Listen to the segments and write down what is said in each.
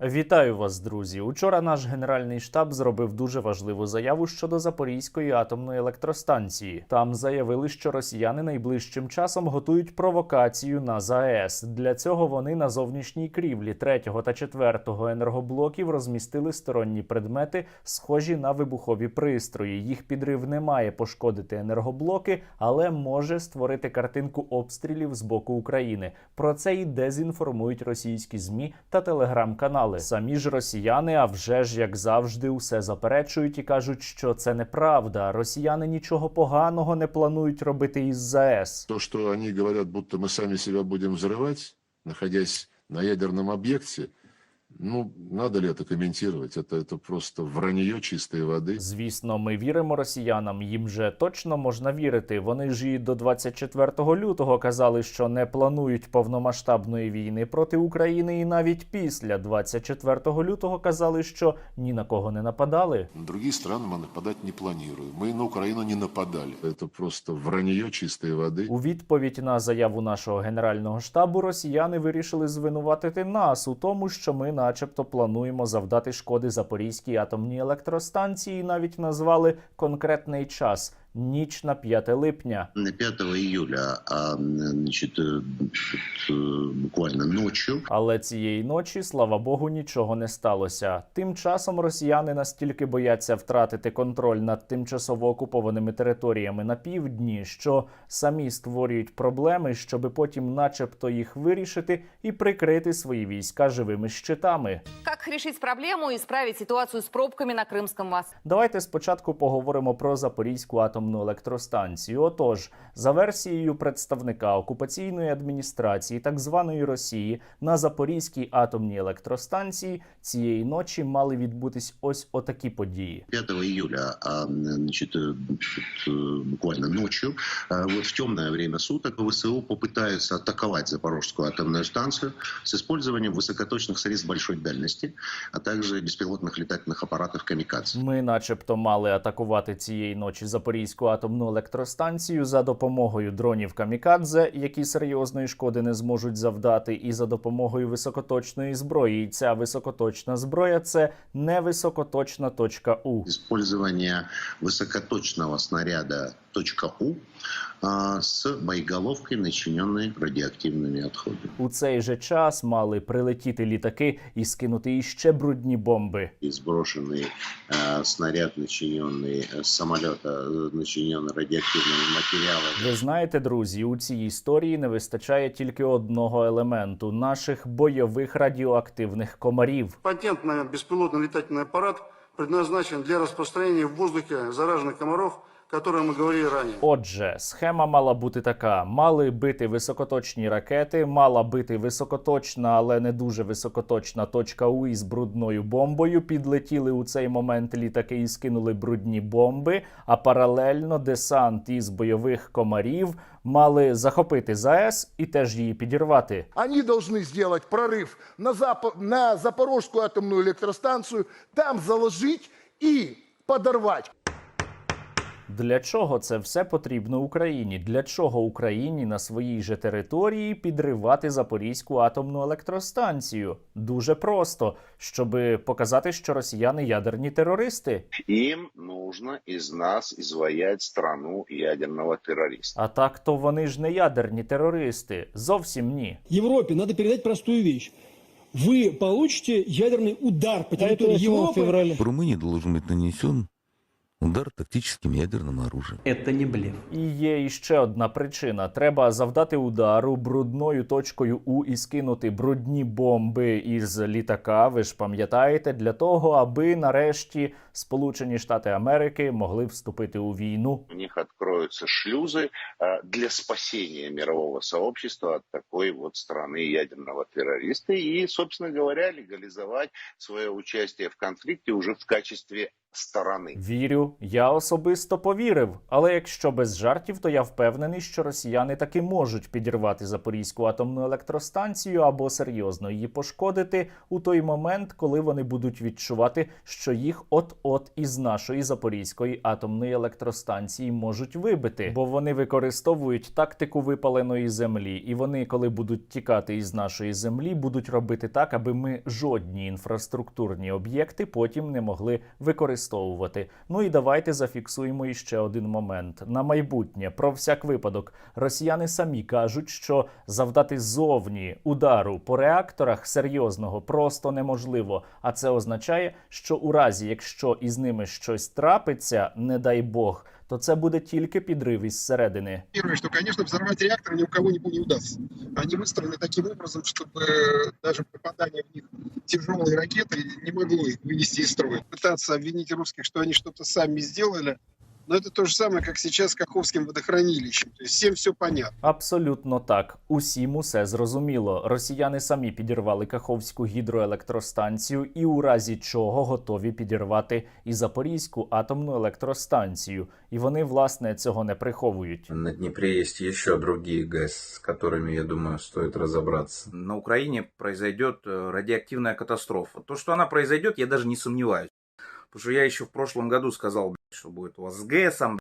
Вітаю вас, друзі. Учора наш генеральний штаб зробив дуже важливу заяву щодо Запорізької атомної електростанції. Там заявили, що росіяни найближчим часом готують провокацію на ЗАЕС. Для цього вони на зовнішній крівлі третього та четвертого енергоблоків розмістили сторонні предмети, схожі на вибухові пристрої. Їх підрив не має пошкодити енергоблоки, але може створити картинку обстрілів з боку України. Про це і дезінформують російські змі та телеграм-канали Самі ж росіяни, а вже ж як завжди, усе заперечують і кажуть, що це неправда. Росіяни нічого поганого не планують робити із ЗАЕС. То, что они говорят, будто мы сами себя будем взрывать, находясь на ядерном объекте, ну, надо ли это комментировать? Это, это просто вранье чистой воды. Звісно, ми віримо росіянам. Їм же точно можна вірити. Вони ж і до 24 лютого казали, що не планують повномасштабної війни проти України, і навіть після 24 лютого казали, що ні на кого не нападали. На другие страны мы нападать не планируем. Мы на Украину не нападали. Это просто вранье чистой воды. У відповідь на заяву нашого генерального штабу росіяни вирішили звинуватити нас у тому, що ми, начебто, плануємо завдати шкоди Запорізькій атомній електростанції, навіть назвали конкретний час ніч на 5 липня. На 5 июля, а, значит, э, э, буквально ночью, Але цієї ночі, слава Богу, нічого не сталося. Тим часом росіяни настільки бояться втратити контроль над тимчасово окупованими територіями на півдні, що самі створюють проблеми, щоби потім, начебто, їх вирішити і прикрити свої війська живими щитами. Как решить проблему и исправить ситуацию с пробками на Крымском ВАЗ? Давайте спочатку поговоримо про Запорізьку атомну електростанцію. Отож, за версією представника окупаційної адміністрації так званої Росії на Запорізькій атомній електростанції цієї ночі мали відбутись ось отакі події. 5 июля, а, значит, э, э, буквально ночью, э, вот в темное время суток ВСУ попытаются атаковать Запорожскую атомную станцию с использованием высокоточных средств большой дальности, а также беспилотных летательных аппаратов «Камикадзе». Ми, начебто, мали атакувати цієї ночі Запорізьку атомну електростанцію за допомогою дронів камікадзе, які серйозної шкоди не зможуть завдати, і за допомогою високоточної зброї. І ця високоточна зброя це невисокоточна точка У. Использование високоточного снаряда .У а, с боеголовкой, начиненной радиоактивными отходами. У цей же час мали прилетіти літаки і скинути іще брудні бомби. и сброшенный э, снаряд, начиненный э, с самолета, э, начиненный радиоактивными материалами. Ви знаєте, друзі, у цій історії не вистачає тільки одного елементу наших бойових радіоактивних комарів. Патент на беспилотный летательный аппарат предназначен для распространения в воздухе зараженных комаров, о которых мы говорили ранее. Отже, схема мала бути така: мали бити високоточні ракети, мала бити високоточна, але не дуже високоточна точка У із брудною бомбою. Підлетіли у цей момент літаки і скинули брудні бомби. А паралельно десант із бойових комарів мали захопити ЗАЕС і теж її підірвати. Они должны сделать прорыв на, Запо- на Запорожскую атомную электростанцию, там заложить и подорвать. Для чого це все потрібно Україні? Для чого Україні на своїй же території підривати Запорізьку атомну електростанцію? Дуже просто, щоб показати, що росіяни ядерні терористи. Им нужно из нас изваять страну ядерного террориста. А так то вони ж не ядерні терористи. Зовсім ні. Европе надо передать простую вещь. Вы получите ядерный удар по территории Европы. В Румынии должен быть нанесен удар тактическим ядерным оружием. І є іще одна причина: треба завдати удару брудною точкою У і скинути брудні бомби із літака. Ви ж пам'ятаєте, для того, аби нарешті Сполучені Штати Америки могли вступити у війну. У них откроются шлюзы э, для спасения мирового сообщества от такой вот страны ядерного террориста и, собственно говоря, легализовать свое участие в конфликте уже в качестве стороны. Вірю, я особисто повірив. Але якщо без жартів, то я впевнений, що росіяни таки можуть підірвати Запорізьку атомну електростанцію або серйозно її пошкодити у той момент, коли вони будуть відчувати, що їх от-от із нашої Запорізької атомної електростанції можуть вибити, бо вони використовують тактику випаленої землі, і вони, коли будуть тікати із нашої землі, будуть робити так, аби ми жодні інфраструктурні об'єкти потім не могли використовувати. Ну і давайте зафіксуємо іще один момент на майбутнє. Про всяк випадок, росіяни самі кажуть, що завдати зовні удару по реакторах серйозного просто неможливо. А це означає, що у разі, якщо із ними щось трапиться, не дай Бог, то це буде тільки підрив із середини. Первое, что, конечно, взорвать реактор ни у кого не, не удастся. Они выстроены таким образом, чтобы даже попадание в них тяжелой ракеты не могло их вывести из строя. Пытаться обвинить русских, что они что-то сами сделали, но это то же самое, как сейчас с Каховским водохранилищем. То есть всем все понятно. Абсолютно так. Усім усе зрозуміло. Росіяни самі підірвали Каховську гідроелектростанцію і у разі чого готові підірвати і Запорізьку атомну електростанцію. І вони власне цього не приховують. На Днепре есть еще другие ГЭС, с которыми, я думаю, стоит разобраться. На Украине произойдет э, радиоактивная катастрофа. То, что она произойдет, я даже не сомневаюсь. Потому что я еще в прошлом году сказал, что будет у вас с ГЭСом.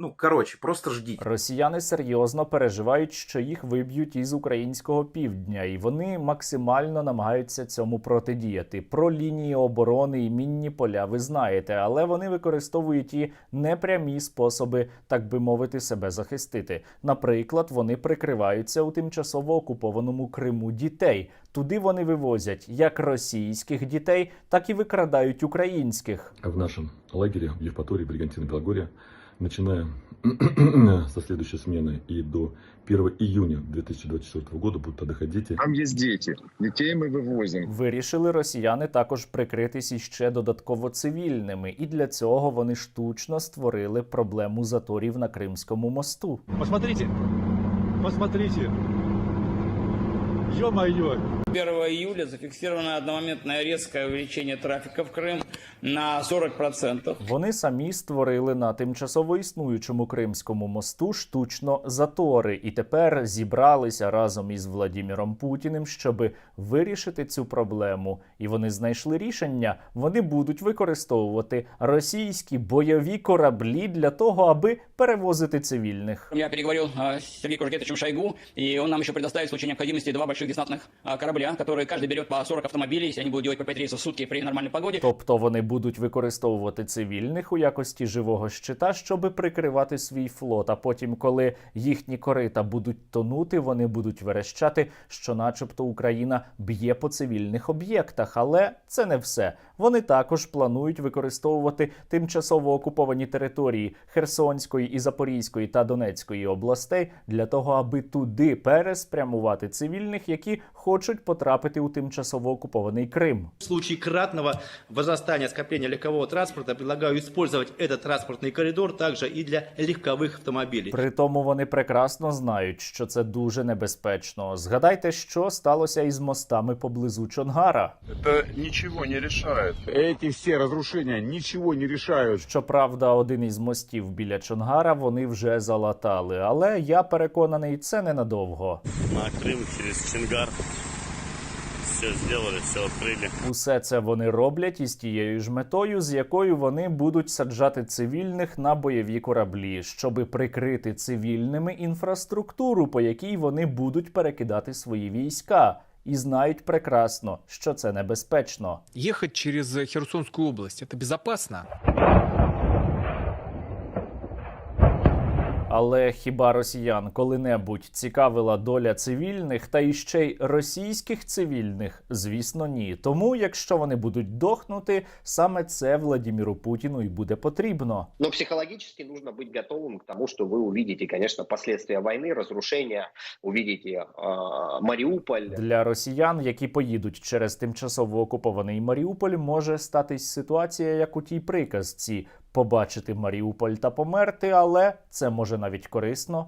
Ну, короче, просто ждите. Росіяни серйозно переживають, що їх виб'ють із українського півдня, і вони максимально намагаються цьому протидіяти. Про лінії оборони і мінні поля ви знаєте, але вони використовують і непрямі способи, так би мовити, себе захистити. Наприклад, вони прикриваються у тимчасово окупованому Криму дітей. Туди вони вивозять як російських дітей, так і викрадають українських. в нашем лагере в Евпатории, Бригантина, Белогория, начиная со следующей смены и до 1 июня 2024 года будут отдыхать дети. Там есть дети. Детей мы вывозим. Вирішили росіяни також прикритись іще додатково цивільними, і для цього вони штучно створили проблему заторів на Кримському мосту. Посмотрите, посмотрите. Ё-моё. 1 июля зафиксировано одномоментное резкое увеличение трафика в Крым на 40%. Вони самі створили на тимчасово існуючому Кримському мосту штучно затори, і тепер зібралися разом із Владіміром Путіним, щоб вирішити цю проблему. І вони знайшли рішення. Вони будуть використовувати російські бойові кораблі для того, аби перевозити цивільних. Я переговорил э, с Сергеем Кужегетовичем Шойгу, и он нам еще предоставит в случае необходимости два больших десантных э, корабля, которые каждый берет по 40 автомобилей, если они будут делать по 5 рейсов в сутки при нормальной погоде. Тобто вони будуть використовувати цивільних у якості живого щита, щоб прикривати свій флот. А потім, коли їхні корита будуть тонути, вони будуть верещати, що, начебто, Україна б'є по цивільних об'єктах. Але це не все. Вони також планують використовувати тимчасово окуповані території Херсонської і Запорізької та Донецької областей для того, аби туди переспрямувати цивільних, які хочуть потрапити у тимчасово окупований Крим. В случае кратного возрастания скопления легкового транспорта предлагаю использовать этот транспортный коридор также и для легковых автомобилей. При тому вони прекрасно знають, що це дуже небезпечно. Згадайте, що сталося із мостами поблизу Чонгара. Это ничего не решает. Эти все разрушения ничего не решают. Щоправда, один із мостів біля Чонгара вони вже залатали, але я переконаний, це ненадовго. На Крым через Чингар. все сделали, все открыли. Усе це вони роблять із тією ж метою, з якою вони будуть саджати цивільних на бойові кораблі, щоби прикрити цивільними інфраструктуру, по якій вони будуть перекидати свої війська. І знають прекрасно, що це небезпечно. Ехать через Херсонскую область это безопасно? Але хіба росіян коли-небудь цікавила доля цивільних та іще й російських цивільних? Звісно, ні. Тому, якщо вони будуть дохнути, саме це Владіміру Путіну і буде потрібно. Но психологически нужно быть готовым к тому, что вы увидите, конечно, последствия войны, разрушения, увидите э, Мариуполь. Для росіян, які поїдуть через тимчасово окупований Маріуполь, може статись ситуація, як у тій приказці побачити Маріуполь та померти, але це може навіть корисно.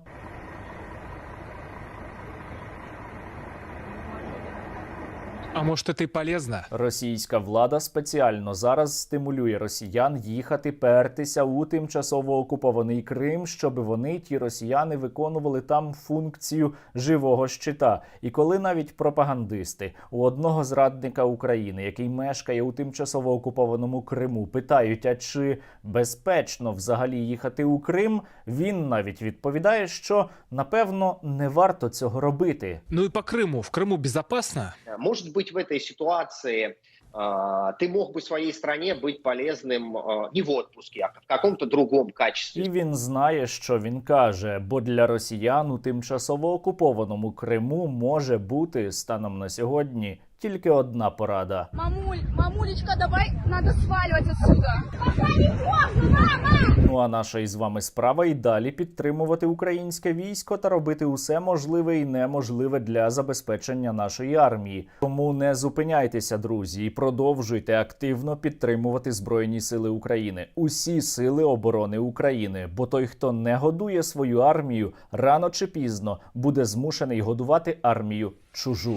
А может, это и полезно? Російська влада спеціально зараз стимулює росіян їхати пертися у тимчасово окупований Крим, щоб вони, ті росіяни, виконували там функцію живого щита. І коли навіть пропагандисти у одного зрадника України, який мешкає у тимчасово окупованому Криму, питають, а чи безпечно взагалі їхати у Крим, він навіть відповідає, що напевно не варто цього робити. Ну и по Крыму. В Крыму безопасно? Может быть, в этой ситуации э, ты мог бы своей стране быть полезным э, не в отпуске, а в каком-то другом качестве. І він знає, що він каже, бо для росіян у тимчасово окупованому Криму може бути станом на сьогодні тільки одна порада. Мамуль, мамулечка, давай, надо сваливать отсюда. Пока не поздно, мама! Ну а наша із вами справа і далі підтримувати українське військо та робити усе можливе і неможливе для забезпечення нашої армії. Тому не зупиняйтеся, друзі, і продовжуйте активно підтримувати Збройні Сили України, усі сили оборони України. Бо той, хто не годує свою армію, рано чи пізно буде змушений годувати армію чужу.